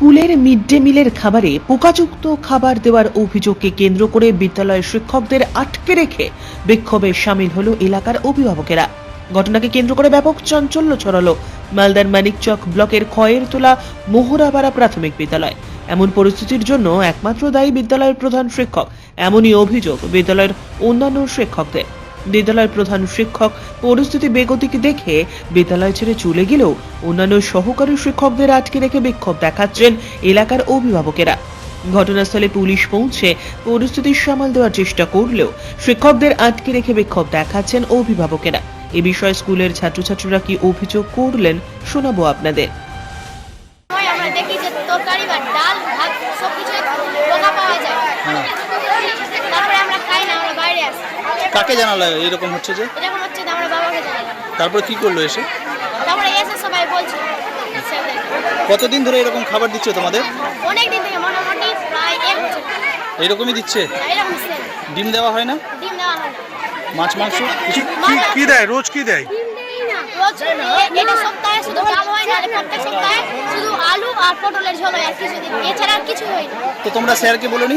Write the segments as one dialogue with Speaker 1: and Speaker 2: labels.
Speaker 1: স্কুলের mid day মিলের খাবারে পোকাযুক্ত খাবার দেওয়ার অভিযোগকে কেন্দ্র করে বিদ্যালয়ের শিক্ষকদের আটকে রেখে বিক্ষোভে সামিল হলো এলাকার অভিভাবকেরা। ঘটনাকে কেন্দ্র করে ব্যাপক চাঞ্চল্য ছড়ালো মালদার মানিকচক ব্লকের খয়ের তোলা মোহরাপাড়া প্রাথমিক বিদ্যালয়। এমন পরিস্থিতির জন্য একমাত্র দায়ী বিদ্যালয়ের প্রধান শিক্ষক, এমনই অভিযোগ বিদ্যালয়ের অন্যান্য শিক্ষকদের। বিদ্যালয়ের প্রধান শিক্ষক পরিস্থিতি বেগতিক দেখে বিদ্যালয় ছেড়ে চলে গেলেও অন্যান্য সহকারী শিক্ষকদের আটকে রেখে বিক্ষোভ দেখাচ্ছেন এলাকার অভিভাবকেরা। ঘটনাস্থলে পুলিশ পৌঁছে পরিস্থিতি সামাল দেওয়ার চেষ্টা করলেও শিক্ষকদের আটকে রেখে বিক্ষোভ দেখাচ্ছেন অভিভাবকেরা। এ বিষয়ে স্কুলের ছাত্রছাত্রীরা কি অভিযোগ করলেন শোনাবো আপনাদের।
Speaker 2: আমরা দেখি যে তরকারি বা ডাল, ভাত সব কিছু পোকা পাওয়া যায় তারপরে আমরা খাই না আমরা বাইরে আসি
Speaker 3: কাকে জানালো এরকম হচ্ছে যে?
Speaker 2: এরকম হচ্ছে যে আমরা বাবাকে জানালাম।
Speaker 3: তারপর কি করল এসে?
Speaker 2: তারপরে এসে সবাই বলছে
Speaker 3: কতদিন ধরে এরকম খাবার দিচ্ছে তোমাদের?
Speaker 2: অনেক দিন থেকে মোটামুটি প্রায় এক বছর
Speaker 3: এরকমই দিচ্ছে?
Speaker 2: এরকম সেম
Speaker 3: ডিম দেওয়া হয় না?
Speaker 2: ডিম দেওয়া হয় না।
Speaker 3: মাছ মাংস? কিছু
Speaker 2: মাছ-
Speaker 4: কি দেয়? রোজ কি দেয়?
Speaker 2: রোজ এ- এটা সপ্তাহে শুধু ডাল হয় না প্রত্যেক সপ্তাহে শুধু আলু আর পটলের ঝোল হয় আর কিছুদিন। এছাড়া আর কিছু হয় না।
Speaker 3: তো তোমরা স্যারকে বলোনি?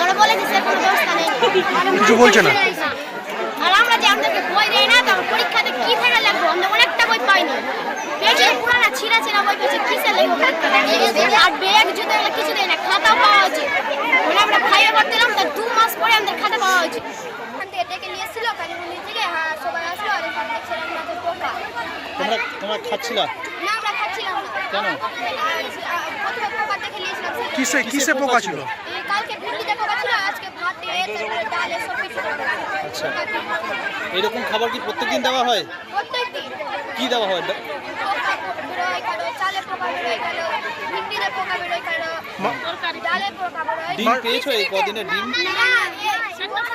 Speaker 2: আমরা বলেছি স্যার কোনো ব্যবস্থা নেই।
Speaker 4: কিছু বলছে না?
Speaker 2: আর আমরা যে আমাদেরকে বই দেয় না তো পরীক্ষাতে কি থেকে লাগবো? আমরা অনেকটা বই পাইনি। পেয়েছে পুরানা ছিঁড়া ছিঁড়া বই পেয়েছে কিসে লাগবে আর ব্যাগ জুতো এগুলো কিছু দেয় না খাতা পাওয়া হয়েছে মানে আমরা খাইয়ে করতে এলাম তার দু মাস পরে আমাদের খাতা পাওয়া ওখান ডেকে নিয়ে এসেছিল কালীমন্দির থেকে হ্যাঁ সবাই আসলো আর এখান থেকে ছিলাম পোকা
Speaker 3: তোমরা তোমরা খাচ্ছিলা?
Speaker 2: না আমরা খাচ্ছিলাম না।
Speaker 3: কেন?
Speaker 2: আহ, প্রথমে পোকা দেখে নিয়েছিলাম সেটা-
Speaker 4: কিসে কিসে পোকা ছিল?
Speaker 2: কালকে ভিন্ডিতে পোকা ছিল আজকে ভাতে তারপরে ডালে সব কিছু
Speaker 3: আচ্ছা। এরকম খাবার কি প্রত্যেকদিন দেওয়া হয়?
Speaker 2: প্রত্যেকদিন।
Speaker 3: কি দেওয়া হয়?
Speaker 2: পোকা বেরোয় কারও চালে পোকা বেরোয় কারও ভিন্ডিতে পোকা বেরোয় কারও ডালে পোকা বেরোয়।
Speaker 3: ডিম পেয়েছ এই কদিনে? ডিম?
Speaker 2: না এ- এক মাসে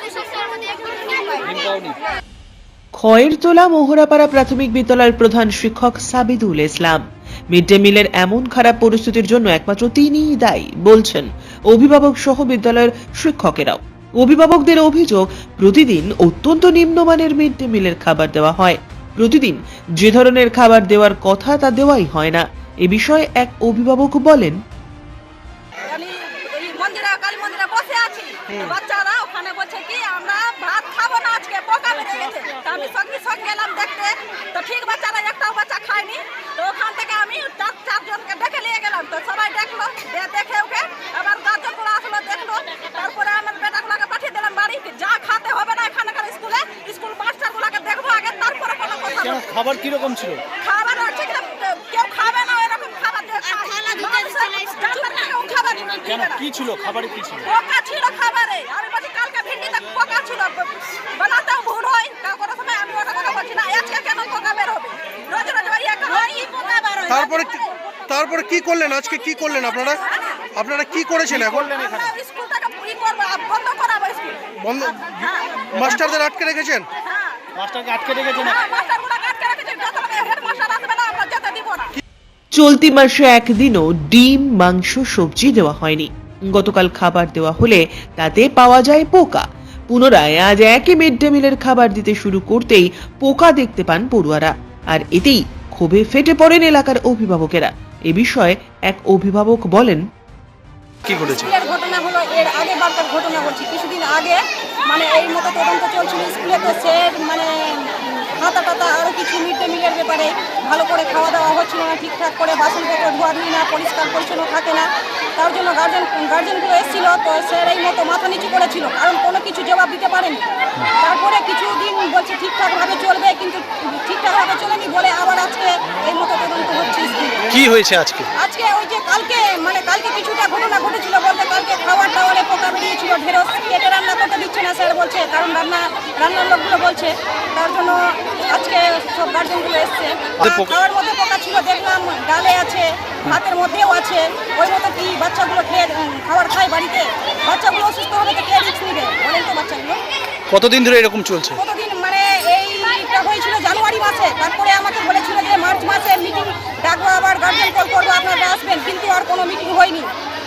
Speaker 2: দুই সপ্তাহের মধ্যে একদিন ডিম পাই
Speaker 3: ডিম পাওনি।
Speaker 1: খয়ের তোলা মোহরাপাড়া প্রাথমিক বিদ্যালয়ের প্রধান শিক্ষক সাবিদুল ইসলাম। মিড ডে মিলের এমন খারাপ পরিস্থিতির জন্য একমাত্র তিনিই দায়ী বলছেন অভিভাবক সহ বিদ্যালয়ের শিক্ষকেরাও। অভিভাবকদের অভিযোগ প্রতিদিন অত্যন্ত নিম্নমানের মিড ডে মিলের খাবার দেওয়া হয়। প্রতিদিন যে ধরনের খাবার দেওয়ার কথা তা দেওয়াই হয় না। এ বিষয়ে এক অভিভাবক বলেন
Speaker 5: কালী এই মন্দিরে কালী মন্দিরে বসে আছি। বাচ্চারা ওখানে বলছে কি আমরা ভাত খাব না? আজকে পোকা বেড়ে গেছে। আমি সঙ্গে সঙ্গে গেলাম দেখতে। তো ঠিক বাচ্চা খায়নি তো ওখান থেকে আমি চার চারজনকে ডেকে নিয়ে গেলাম তো সবাই দেখল দে- দেখে ওকে আবার গার্জেনগুলো আসলো দেখল তারপরে আমার বেটাগুলোকে পাঠিয়ে দিলাম বাড়ি যা খাতে হবে না এখানকার স্কুলে স্কুল মাস্টারগুলোকে দেখব আগে তারপরে কোনো কথা
Speaker 3: কেন
Speaker 5: বলব।
Speaker 3: খাবার কীরকম ছিল?
Speaker 5: খাবার হচ্ছে কেউ খাবে না এরকম খাবার
Speaker 3: কেন কি ছিল? খাবারে কি ছিল?
Speaker 5: পোকা ছিল খাবারে। আমি বলছি কালকে ভিন্ডিতে পোকা ছিল। বানাতেও ভুল হয়। তা কোনো সময় আমি ওটা কথা বলছি না। আজকে কেন পোকা বের হবে? রোজ রোজ ওই একটা হয়। এই পোকা বের হয়।
Speaker 4: তারপরে তারপরে কি করলেন? আজকে কি করলেন আপনারা? আপনারা কি করেছেন এখন?
Speaker 5: স্কুলটাকে ই করব? বন্ধ করাবো স্কুল।
Speaker 4: বন্ধ
Speaker 5: হ্যাঁ।
Speaker 4: মাস্টারদের আটকে রেখেছেন?
Speaker 5: হ্যাঁ।
Speaker 3: মাস্টারকে আটকে রেখেছেন? না
Speaker 5: হ্যাঁ মাস্টারগুলো আটকে রেখেছে যতক্ষণ হেডমাস্টার আসবে না আমরা যেতে দিব না
Speaker 1: চলতি মাসে একদিনও ডিম মাংস সবজি দেওয়া হয়নি। গতকাল খাবার দেওয়া হলে তাতে পাওয়া যায় পোকা। পুনরায় আজ একই মিড ডে মিলের খাবার দিতে শুরু করতেই পোকা দেখতে পান পড়ুয়ারা। আর এতেই ক্ষোভে ফেটে পড়েন এলাকার অভিভাবকেরা। এ বিষয়ে এক অভিভাবক বলেন
Speaker 4: কি ঘটেছে?
Speaker 5: ঘটনা হলো এর আগে বারটার ঘটনা বলছি কিছুদিন আগে মানে এই মতো তদন্ত চলছিল স্কুলে তো সে মানে খাতা টাতা আরও কিছু মিড ডে মিলের ব্যাপারে ভালো করে খাওয়া দাওয়া হচ্ছিল না, ঠিকঠাক করে বাসনপত্র ধোয়া ধুই না, পরিষ্কার পরিচ্ছন্ন থাকে না। তার জন্য গার্জেন গার্জেনগুলো এসেছিল, তো স্যার এই মতো মাথা নিচু করেছিল, কারণ কোনো কিছু জবাব দিতে পারেনি। তারপরে কিছুদিন বলছে, ঠিকঠাকভাবে চলবে, কিন্তু ঠিকঠাকভাবে চলেনি বলে আবার আজকে এই মতো তদন্ত হচ্ছে
Speaker 3: কি হয়েছে আজকে?
Speaker 5: আজকে ওই যে কালকে মানে কালকে কিছুটা ঘটনা ঘটেছিল বলতে কালকে খাবার টাওয়ারে পোকা বেরিয়েছিল ঢেঁড়স কেটে রান্না করতে দিচ্ছে না স্যার বলছে কারণ রান্না রান্নার লোকগুলো বলছে তার জন্য আজকে সব গার্জেনগুলো এসছে। খাওয়ার মধ্যে পোকা ছিল দেখলাম ডালে আছে ভাতের মধ্যেও আছে ওই মতো কি বাচ্চাগুলো খেয়ে খাবার খায় বাড়িতে? বাচ্চাগুলো অসুস্থ হবে তো কে রিক্স নিবে? বলেন তো বাচ্চাগুলো।
Speaker 3: কতদিন ধরে এরকম চলছে?
Speaker 5: কতদিন মানে এইটা হয়েছিল জানুয়ারি মাসে তারপরে আমাকে বলেছিল যে মার্চ মাসে মিটিং ডাকবো আবার গার্জেন কল করব আপনারা আসবেন, কিন্তু আর কোনো মিটিং হয়নি।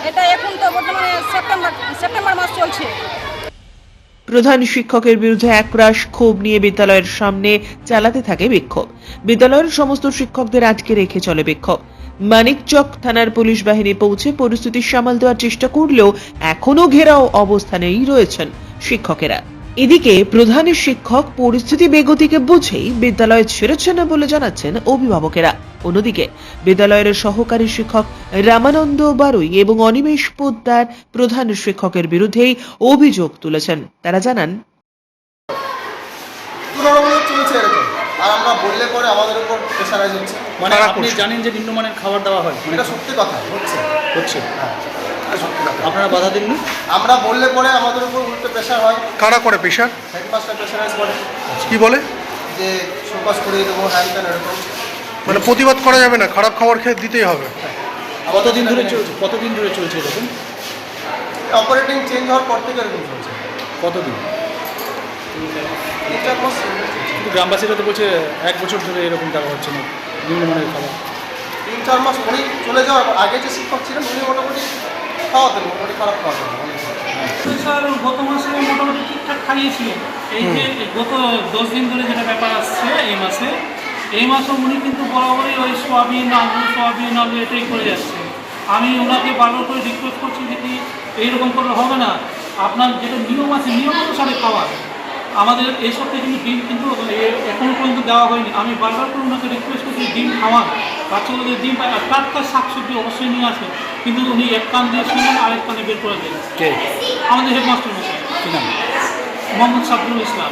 Speaker 5: এটা এখন তো বর্তমানে সেপ্টেম্বর সেপ্টেম্বর মাস চলছে।
Speaker 1: প্রধান শিক্ষকের বিরুদ্ধে একরাশ ক্ষোভ নিয়ে বিদ্যালয়ের সামনে চালাতে থাকে বিক্ষোভ। বিদ্যালয়ের সমস্ত শিক্ষকদের আটকে রেখে চলে বিক্ষোভ। মানিকচক থানার পুলিশ বাহিনী পৌঁছে পরিস্থিতি সামাল দেওয়ার চেষ্টা করলেও এখনও ঘেরাও অবস্থানেই রয়েছেন শিক্ষকেরা। এদিকে প্রধান শিক্ষক পরিস্থিতি বেগতিকে বুঝেই বিদ্যালয় ছেড়েছেন বলে জানাচ্ছেন অভিভাবকেরা। অন্যদিকে বিদ্যালয়ের সহকারী শিক্ষক রামানন্দ বারুই এবং অনিমেষ পোদ্দার প্রধান শিক্ষকের বিরুদ্ধেই অভিযোগ তুলেছেন। তারা জানান
Speaker 6: তুলনামূলক চলছে এরকম। আর আমরা বললে পরে আমাদের উপর প্রেশারাইজ হচ্ছে।
Speaker 3: মানে আপনি জানেন যে নিম্নমানের খাবার দেওয়া হয়?
Speaker 6: এটা সত্যি কথা হচ্ছে।
Speaker 3: হচ্ছে।
Speaker 6: এটা সত্যি কথা।
Speaker 3: আপনারা বাধা দিননি?
Speaker 6: আমরা বললে পরে আমাদের উপর উল্টো প্রেশার
Speaker 4: কারা করে পেশার
Speaker 6: হেডমাস্টার প্রেশারাইজ করে।
Speaker 4: কি বলে?
Speaker 6: যে সুপাস করিয়ে দেবো হ্যান ত্যান এরকম।
Speaker 4: মানে প্রতিবাদ করা যাবে না খারাপ খাবার খেয়ে দিতেই হবে।
Speaker 3: কতদিন ধরে চলছে কতদিন ধরে চলছে এরকম
Speaker 6: অপারেটিং চেঞ্জ হওয়ার পর থেকে এরকম চলছে।
Speaker 3: কতদিন?
Speaker 6: তিন চার মাস
Speaker 3: কিন্তু গ্রামবাসীরা তো বলছে এক বছর ধরে এরকম টাকা হচ্ছে না নিম্নমানের খাবার।
Speaker 6: তিন চার মাস উনি চলে যাওয়ার আগে যে শিক্ষক ছিলেন উনি মোটামুটি খাওয়াতেন মোটামুটি খারাপ খাওয়াতেন।
Speaker 7: স্যার গত মাসে মোটামুটি ঠিকঠাক খাইয়েছিলেন। এই যে গত দশ দিন ধরে যেটা ব্যাপার আসছে এই মাসে এই মাসে উনি কিন্তু বরাবরই ওই সোয়াবিন আলু সোয়াবিন আলু এটাই করে যাচ্ছে। আমি ওনাকে বারবার করে রিকোয়েস্ট করছি যে কি এইরকম করলে হবে না। আপনার যেটা নিয়ম আছে নিয়ম অনুসারে খাওয়া। আমাদের এই সপ্তাহে কিন্তু ডিম কিন্তু এখনও পর্যন্ত দেওয়া হয়নি। আমি বারবার করে ওনাকে রিকোয়েস্ট করছি ডিম খাওয়ান। বাচ্চাগুলোদের ডিম পায় আর টাটকা শাকসবজি অবশ্যই নিয়ে আসে কিন্তু উনি এক কান দিয়ে শুনলেন আরেক কানে বের করে দেন। আমাদের হেডমাস্টার মশাই। মোহাম্মদ সাবরুল ইসলাম।